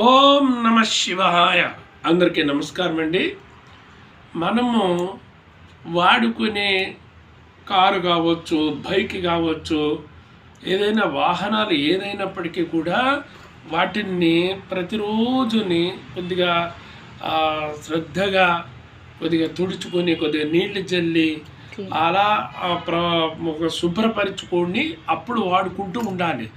ఓం నమ శివాయ. అందరికీ నమస్కారం అండి. మనము వాడుకునే కారు కావచ్చు బైక్ కావచ్చు ఏదైనా వాహనాలు ఏదైనప్పటికీ కూడా వాటిని ప్రతిరోజుని కొద్దిగా శ్రద్ధగా కొద్దిగా తుడుచుకొని కొద్దిగా నీళ్ళు జల్లి అలా శుభ్రపరచుకొని అప్పుడు వాడుకుంటూ ఉండాలి.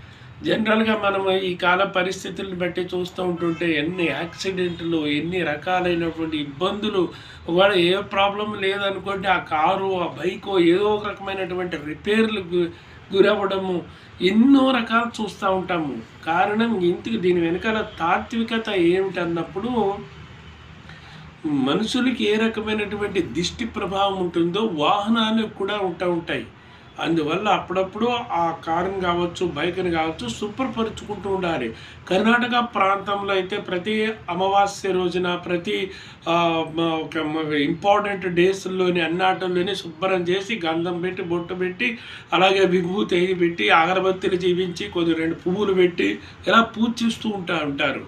జనరల్గా మనం ఈ కాల పరిస్థితులను బట్టి చూస్తూ ఉంటుంటే ఎన్ని యాక్సిడెంట్లు ఎన్ని రకాలైనటువంటి ఇబ్బందులు ఒకవేళ ఏ ప్రాబ్లం లేదనుకోండి ఆ కారు ఆ బైక్ ఏదో ఒక రకమైనటువంటి రిపేర్లు గు- గురవ్వడము ఎన్నో రకాలు చూస్తూ ఉంటాము. కారణం ఇంటికి దీని వెనకాల తాత్వికత ఏమిటన్నప్పుడు మనుషులకి ఏ రకమైనటువంటి దిష్టి ప్రభావం ఉంటుందో వాహనాలకు కూడా ఉంటూ ఉంటాయి. అందువల్ల అప్పుడప్పుడు ఆ కారుని కావచ్చు బైక్ని కావచ్చు శుభ్రపరుచుకుంటూ ఉండాలి. కర్ణాటక ప్రాంతంలో అయితే ప్రతి అమావాస్య రోజున ప్రతి ఇంపార్టెంట్ డేస్లోని అన్నాటల్లోనే శుభ్రం చేసి గంధం పెట్టి బొట్టు పెట్టి అలాగే విభూతి పెట్టి అగరబత్తిలు జీవించి కొద్ది రెండు పువ్వులు పెట్టి ఇలా పూజ చేస్తూ ఉంటా ఉంటారు.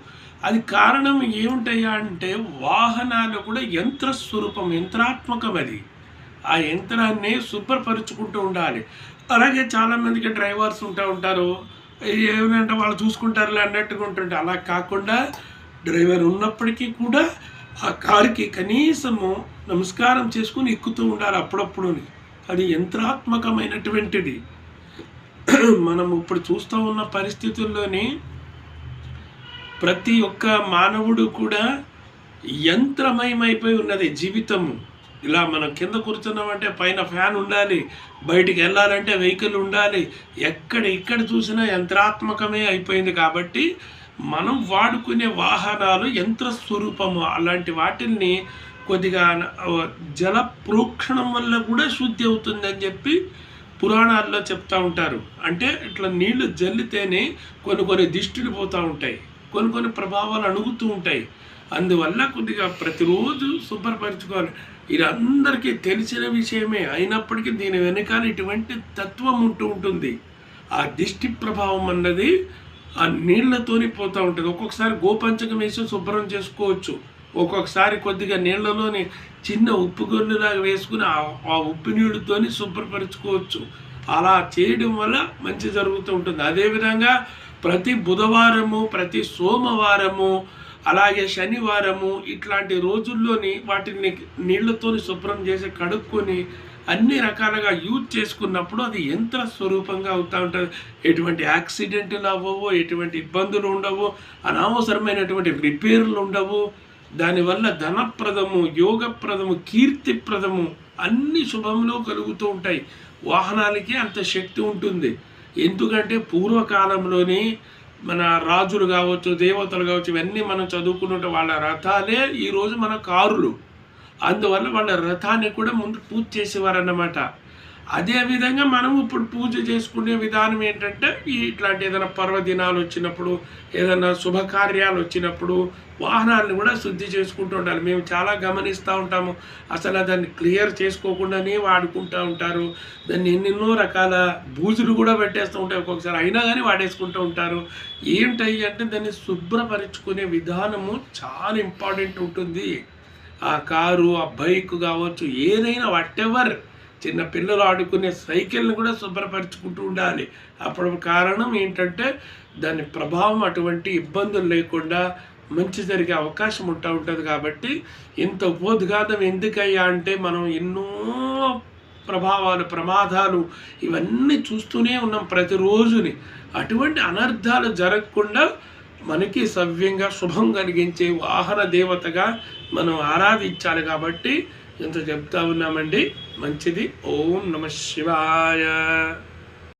అది కారణం ఏముంటాయా అంటే వాహనాలు కూడా యంత్ర స్వరూపం యంత్రాత్మకం అది. ఆ యంత్రాన్ని శుభ్రపరుచుకుంటూ ఉండాలి. అలాగే చాలామందికి డ్రైవర్స్ ఉంటా ఉంటారు. ఏమంటే వాళ్ళు చూసుకుంటారులే అన్నట్టుగా ఉంటుంటే అలా కాకుండా డ్రైవర్ ఉన్నప్పటికీ కూడా ఆ కారుకి కనీసము నమస్కారం చేసుకుని ఎక్కుతూ ఉండాలి అప్పుడప్పుడు అది యంత్రాత్మకమైనటువంటిది. మనం ఇప్పుడు చూస్తూ ఉన్న పరిస్థితుల్లోని ప్రతి ఒక్క మానవుడు కూడా యంత్రమయమైపోయి ఉన్నది జీవితము. ఇలా మనం కింద కూర్చున్నామంటే పైన ఫ్యాన్ ఉండాలి బయటికి వెళ్ళాలంటే వెహికల్ ఉండాలి ఎక్కడ ఇక్కడ చూసినా యంత్రాత్మకమే అయిపోయింది కాబట్టి మనం వాడుకునే వాహనాలు యంత్ర స్వరూపము అలాంటి వాటిల్ని కొద్దిగా జల ప్రోక్షణం వల్ల కూడా శుద్ధి అవుతుందని చెప్పి పురాణాల్లో చెప్తూ ఉంటారు. అంటే ఇట్లా నీళ్ళు జల్లితేనే కొన్ని కొన్ని దిష్టిలు పోతూ ఉంటాయి కొన్ని కొన్ని ప్రభావాలు అణుగుతూ ఉంటాయి. అందువల్ల కొద్దిగా ప్రతిరోజు శుభ్రపరచుకోవాలి. ఇది అందరికీ తెలిసిన విషయమే. అయినప్పటికీ దీని వెనకాల ఇటువంటి తత్వం ఉంటూ ఉంటుంది. ఆ దిష్టి ప్రభావం అన్నది ఆ నీళ్ళతోని పోతూ ఉంటుంది. ఒక్కొక్కసారి గోపంచకం వేసి శుభ్రం చేసుకోవచ్చు. ఒక్కొక్కసారి కొద్దిగా నీళ్ళలోని చిన్న ఉప్పు గొల్లులాగా వేసుకుని ఆ- ఆ ఉప్పు నీళ్ళతోని శుభ్రపరచుకోవచ్చు. అలా చేయడం వల్ల మంచి జరుగుతూ ఉంటుంది. అదేవిధంగా ప్రతి బుధవారము ప్రతి సోమవారము అలాగే శనివారము ఇట్లాంటి రోజుల్లోని వాటిని నీళ్ళతో శుభ్రం చేసి కడుక్కొని అన్ని రకాలుగా యూజ్ చేసుకున్నప్పుడు అది యంత్ర స్వరూపంగా అవుతూ ఉంటుంది. ఎటువంటి యాక్సిడెంట్లు అవ్వవు ఎటువంటి ఇబ్బందులు ఉండవు అనవసరమైనటువంటి రిపేర్లు ఉండవు. దానివల్ల ధనప్రదము యోగప్రదము కీర్తిప్రదము అన్ని శుభంలో కలుగుతూ ఉంటాయి. వాహనాలకి అంత శక్తి ఉంటుంది. ఎందుకంటే పూర్వకాలంలోని మన రాజులు కావచ్చు దేవతలు కావచ్చు ఇవన్నీ మనం చదువుకున్నట్టు వాళ్ళ రథాలే ఈరోజు మన కారులు. అందువల్ల వాళ్ళ రథాన్ని కూడా ముందు పూజ చేసేవారన్నమాట. అదేవిధంగా మనం ఇప్పుడు పూజ చేసుకునే విధానం ఏంటంటే ఇట్లాంటి ఏదైనా పర్వదినాలు వచ్చినప్పుడు ఏదైనా శుభకార్యాలు వచ్చినప్పుడు వాహనాలను కూడా శుద్ధి చేసుకుంటూ ఉండాలి. మేము చాలా గమనిస్తూ ఉంటాము. అసలు దాన్ని క్లియర్ చేసుకోకుండానే వాడుకుంటూ ఉంటారు. దాన్ని ఎన్నెన్నో రకాల బూజులు కూడా పెట్టేస్తూ ఉంటాయి. ఒక్కొక్కసారి అయినా కానీ వాడేసుకుంటూ ఉంటారు. ఏంటయ్యి అంటే దాన్ని శుభ్రపరుచుకునే విధానము చాలా ఇంపార్టెంట్ ఉంటుంది. ఆ కారు ఆ బైక్ కావచ్చు ఏదైనా వాట్ ఎవర్ చిన్న పిల్లలు ఆడుకునే సైకిల్ని కూడా శుభ్రపరచుకుంటూ ఉండాలి. అప్పుడు కారణం ఏంటంటే దాని ప్రభావం అటువంటి ఇబ్బందులు లేకుండా మంచి జరిగే అవకాశం ఉంటా ఉంటుంది కాబట్టి ఇంత ఉపోద్ఘాతం ఎందుకయ్యా అంటే మనం ఎన్నో ప్రభావాలు ప్రమాదాలు ఇవన్నీ చూస్తూనే ఉన్నాం ప్రతిరోజుని. అటువంటి అనర్థాలు జరగకుండా మనకి సవ్యంగా శుభం కలిగించే వాహన దేవతగా మనం ఆరాధించాలి కాబట్టి ఇంత చెప్తా ఉన్నామండి. మంచిది. ఓం నమ శివాయ.